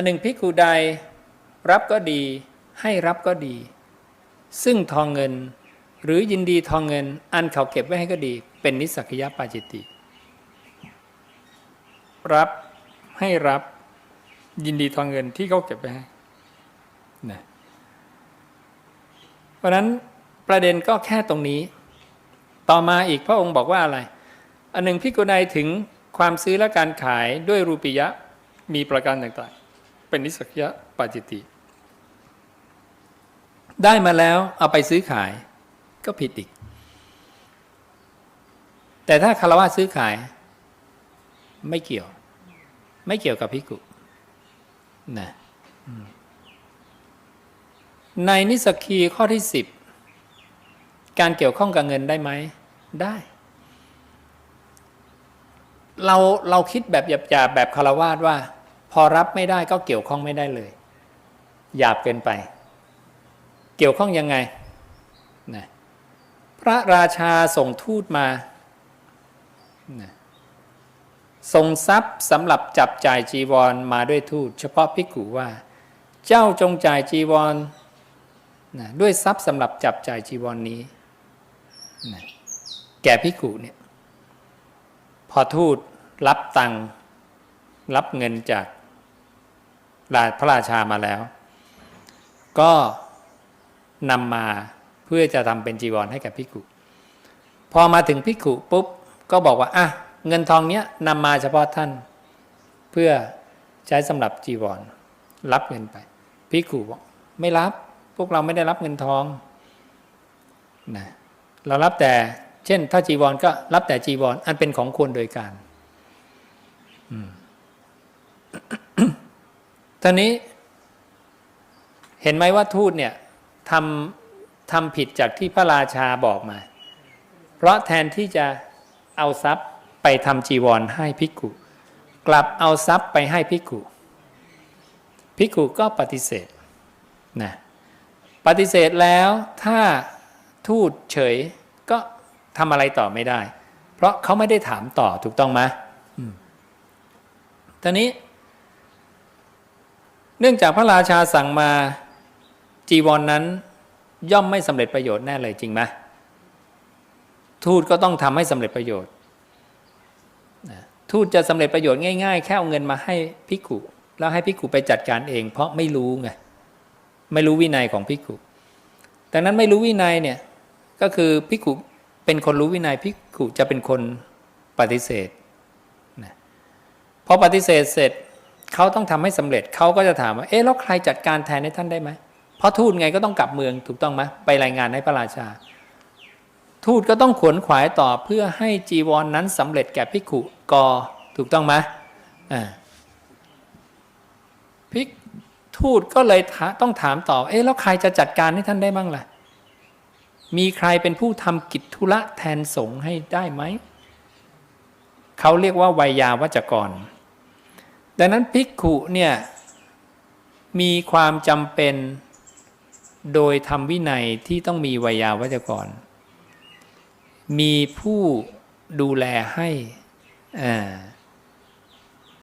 อันหนึ่งพิกขุใด รับก็ดี ให้รับก็ดี ซึ่งทองเงิน หรือยินดีทองเงิน อันเขาเก็บไว้ให้ก็ดี เป็นนิสสักยปาจิตติ รับให้รับยินดีทองเงินที่เขาเก็บไว้ให้นะเพราะนั้นประเด็นก็แค่ตรงนี้ ต่อมาอีกพระองค์บอกว่าอะไร อันหนึ่งพิกุณัยถึงความซื้อและการขายด้วยรูปียะมีประการต่างๆ เป็นนิสสกยะปาจิติ ได้มาแล้วเอาไปซื้อขายก็ผิดอีก แต่ถ้าคารวะซื้อขาย ไม่เกี่ยว ไม่เกี่ยวกับพิกุนะในนิสสกีข้อที่สิบการเกี่ยวข้องกับเงินได้ไหม ได้ เราเราคิดแบบหยาบๆแบบคารวาสว่า พอรับไม่ได้ก็เกี่ยวข้องไม่ได้เลย หยาบเกินไป เกี่ยวข้องยังไงนะพระราชาส่งทูตมานะส่งทรัพย์สำหรับจับจ่ายจีวรมาด้วยทูต เฉพาะพิกุว่า เจ้าจงจ่ายจีวรนะด้วยทรัพย์สำหรับจับจ่ายจีวรนนี้นะแก่พิกุเนี่ยพอทูตรับตังรับเงินจาก พระราชามาแล้ว ก็นำมาเพื่อจะทำเป็นจีวรให้กับพิกุพอมาถึงพิกุปุ๊บก็บอกว่าอะเงินทองเนี้ยนำมาเฉพาะท่าน เพื่อใช้สำหรับจีวร รับเงินไปพิกุบอกไม่รับพวกเราไม่ได้รับเงินทองนะเรารับแต่เช่น ถ้าจีวรก็รับแต่จีวร อันเป็นของควรโดยการ ตอนนี้เห็นไหมว่าทูตเนี่ยทำทำผิดจากที่พระราชาบอกมา เพราะแทนที่จะเอาทรัพย์ไปทำจีวรให้พิกุกลับเอาทรัพย์ไปให้พิกุพิกุก็ปฏิเสธนะปฏิเสธแล้วถ้าทูตเฉยก็ทำอะไรต่อไม่ได้ เพราะเขาไม่ได้ถามต่อถูกต้องไหมตอนนี้ เนื่องจากพระราชาสั่งมาจีวรนนั้น ย่อมไม่สำเร็จประโยชน์แน่เลยจริงไหมทูตก็ต้องทำให้สำเร็จประโยชน์ทูตจะสำเร็จประโยชน์ง่ายๆ แค่เอาเงินมาให้พิกุแล้วให้พิกุไปจัดการเอง เพราะไม่รู้ไงไม่รู้วินัยของพิกุดังนั้นไม่รู้วินัยเนี่ยก็คือพิกุเป็นคนรู้วินัยพิกุจะเป็นคนปฏิเสธพอปฏิเสธเสร็จ เขาต้องทำให้สำเร็จเขาก็จะถามว่าเอ๊ะแล้วใครจัดการแทนให้ท่านได้ไหมเพราะทูตไงก็ต้องกลับเมืองถูกต้องไหมไปรายงานให้พระราชา ทูตก็ต้องขวนขวายต่อเพื่อให้จีวรนนั้นสำเร็จแก่พิกขุกอถูกต้องไหมอ่าพิกทูตก็เลยต้องถามต่อ เอ๊ะแล้วใครจะจัดการให้ท่านได้บ้างล่ะ มีใครเป็นผู้ทำกิจธุระแทนสงฆ์ให้ได้ไหม เขาเรียกว่าวัยยาวัจกร ดังนั้นภิกขุเนี่ยมีความจำเป็นโดยธรรมวินัยที่ต้องมีวยยาวัจกร มีผู้ดูแลให้อ่า